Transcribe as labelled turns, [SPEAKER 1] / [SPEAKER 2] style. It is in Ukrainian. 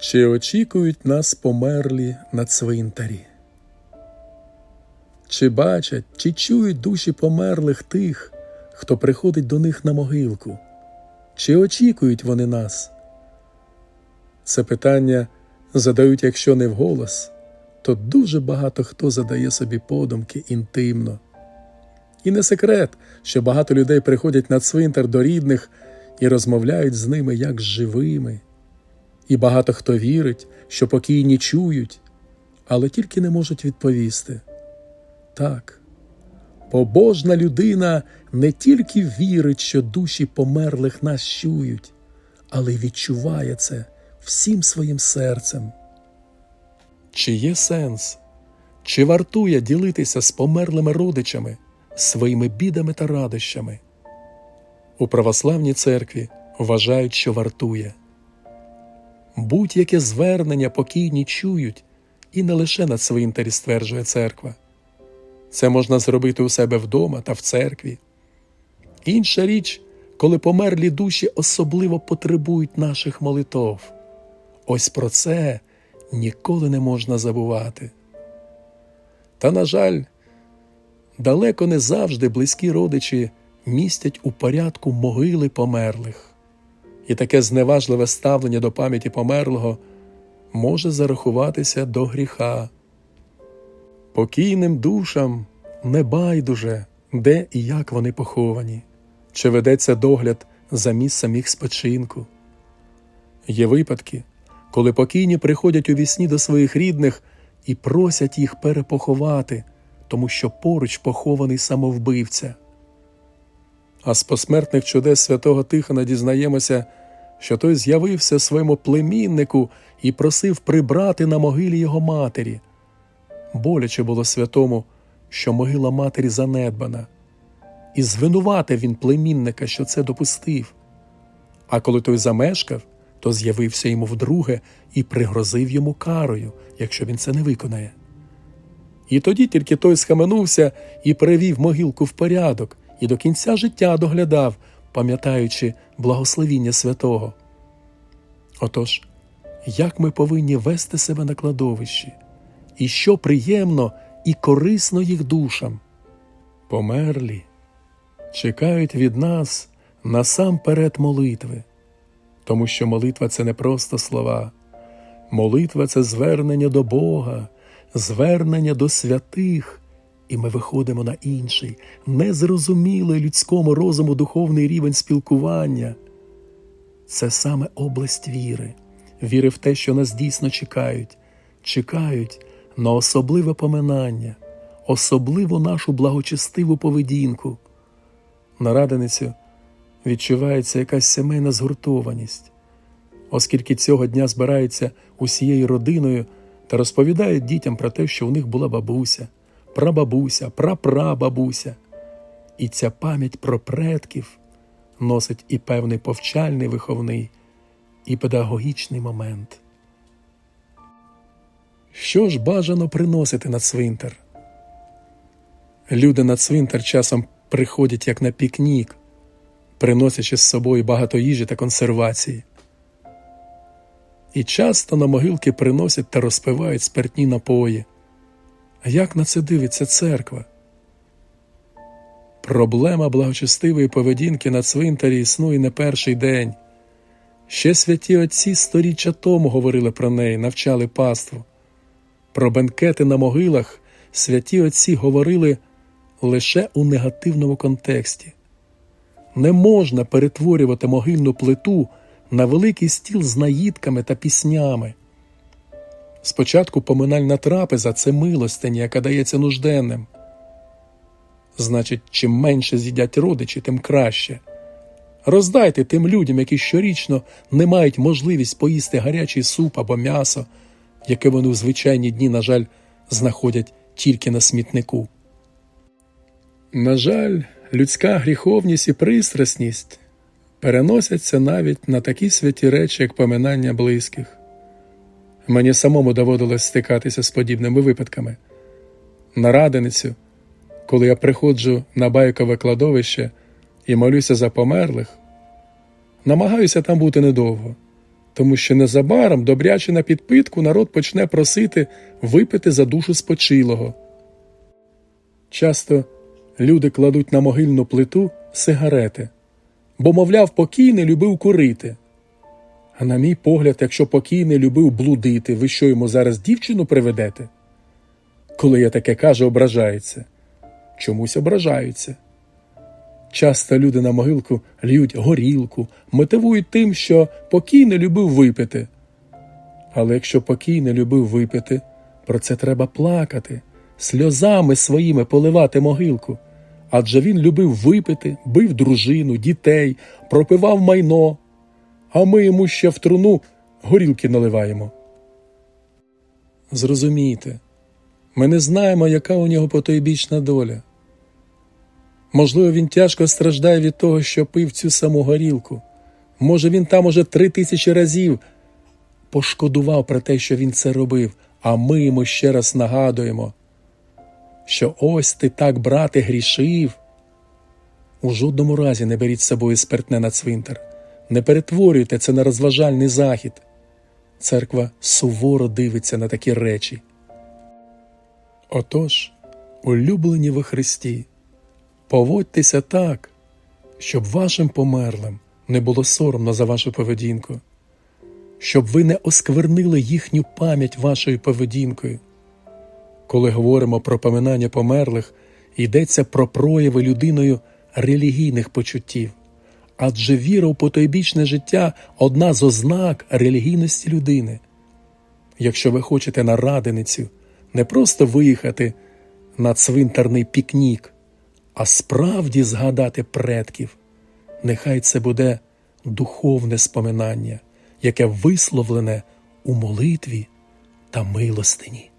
[SPEAKER 1] Чи очікують нас померлі на цвинтарі? Чи бачать, чи чують душі померлих тих, хто приходить до них на могилку? Чи очікують вони нас? Це питання задають, якщо не вголос, то дуже багато хто задає собі подумки інтимно. І не секрет, що багато людей приходять на цвинтар до рідних і розмовляють з ними як з живими. І багато хто вірить, що покійні чують, але тільки не можуть відповісти. Так, побожна людина не тільки вірить, що душі померлих нас чують, але й відчуває це всім своїм серцем. Чи є сенс? Чи вартує ділитися з померлими родичами своїми бідами та радощами? У православній церкві вважають, що вартує. Будь-яке звернення покійні чують, і не лише на цвинтарі стверджує церква. Це можна зробити у себе вдома та в церкві. Інша річ, коли померлі душі особливо потребують наших молитов. Ось про це ніколи не можна забувати. Та, на жаль, далеко не завжди близькі родичі містять у порядку могили померлих, і таке зневажливе ставлення до пам'яті померлого може зарахуватися до гріха. Покійним душам не байдуже, де і як вони поховані, чи ведеться догляд за місцем їх спочинку. Є випадки, коли покійні приходять у вісні до своїх рідних і просять їх перепоховати, тому що поруч похований самовбивця. А з посмертних чудес святого Тихона дізнаємося, що той з'явився своєму племіннику і просив прибрати на могилі його матері. Боляче було святому, що могила матері занедбана, і звинуватив він племінника, що це допустив. А коли той замешкав, то з'явився йому вдруге і пригрозив йому карою, якщо він це не виконає. І тоді тільки той схаменувся і привів могилку в порядок, і до кінця життя доглядав, пам'ятаючи благословіння святого. Отож, як ми повинні вести себе на кладовищі, і що приємно і корисно їх душам? Померлі чекають від нас насамперед молитви, тому що молитва це не просто слова, молитва це звернення до Бога, звернення до святих, і ми виходимо на інший, незрозумілий людському розуму духовний рівень спілкування. Це саме область віри, віри в те, що нас дійсно чекають, чекають на особливе поминання, особливу нашу благочестиву поведінку. На раденицю відчувається якась сімейна згуртованість, оскільки цього дня збираються усією родиною та розповідають дітям про те, що у них була бабуся, прабабуся, прапрабабуся. І ця пам'ять про предків носить і певний повчальний виховний, і педагогічний момент. Що ж бажано приносити на цвинтар? Люди на цвинтар часом приходять як на пікнік, приносячи з собою багато їжі та консервації. І часто на могилки приносять та розпивають спиртні напої. А як на це дивиться церква? Проблема благочестивої поведінки на цвинтарі існує не перший день. Ще святі отці сторіччя тому говорили про неї, навчали паству. Про бенкети на могилах святі отці говорили лише у негативному контексті. Не можна перетворювати могильну плиту на великий стіл з наїдками та піснями. Спочатку поминальна трапеза це милостиня, яка дається нужденним. Значить, чим менше з'їдять родичі, тим краще. Роздайте тим людям, які щорічно не мають можливість поїсти гарячий суп або м'ясо, яке вони у звичайні дні, на жаль, знаходять тільки на смітнику. На жаль, людська гріховність і пристрасність переносяться навіть на такі святі речі, як поминання близьких. Мені самому доводилось стикатися з подібними випадками. На раденицю, коли я приходжу на байкове кладовище і молюся за померлих, намагаюся там бути недовго, тому що незабаром, добряче на підпитку, народ почне просити випити за душу спочилого. Часто люди кладуть на могильну плиту сигарети, бо, мовляв, покійний любив курити. А на мій погляд, якщо покійний любив блудити, ви що йому зараз дівчину приведете? Коли я таке кажу, ображаються. Чомусь ображаються. Часто люди на могилку льють горілку, мотивують тим, що покійний любив випити. Але якщо покійний любив випити, про це треба плакати, сльозами своїми поливати могилку. Адже він любив випити, бив дружину, дітей, пропивав майно, а ми йому ще в труну горілки наливаємо. Зрозумійте, ми не знаємо, яка у нього потойбічна доля. Можливо, він тяжко страждає від того, що пив цю саму горілку. Може, він там уже три тисячі разів пошкодував про те, що він це робив, а ми йому ще раз нагадуємо, що ось ти так, брате, грішив. У жодному разі не беріть з собою спиртне на цвинтар, не перетворюйте це на розважальний захід. Церква суворо дивиться на такі речі. Отож, улюблені ви Христі, поводьтеся так, щоб вашим померлим не було соромно за вашу поведінку, щоб ви не осквернили їхню пам'ять вашою поведінкою. Коли говоримо про поминання померлих, йдеться про прояви людиною релігійних почуттів, адже віра у потойбічне життя одна з ознак релігійності людини. Якщо ви хочете на радиницю не просто виїхати на цвинтарний пікнік, а справді згадати предків, нехай це буде духовне споминання, яке висловлене у молитві та милостині.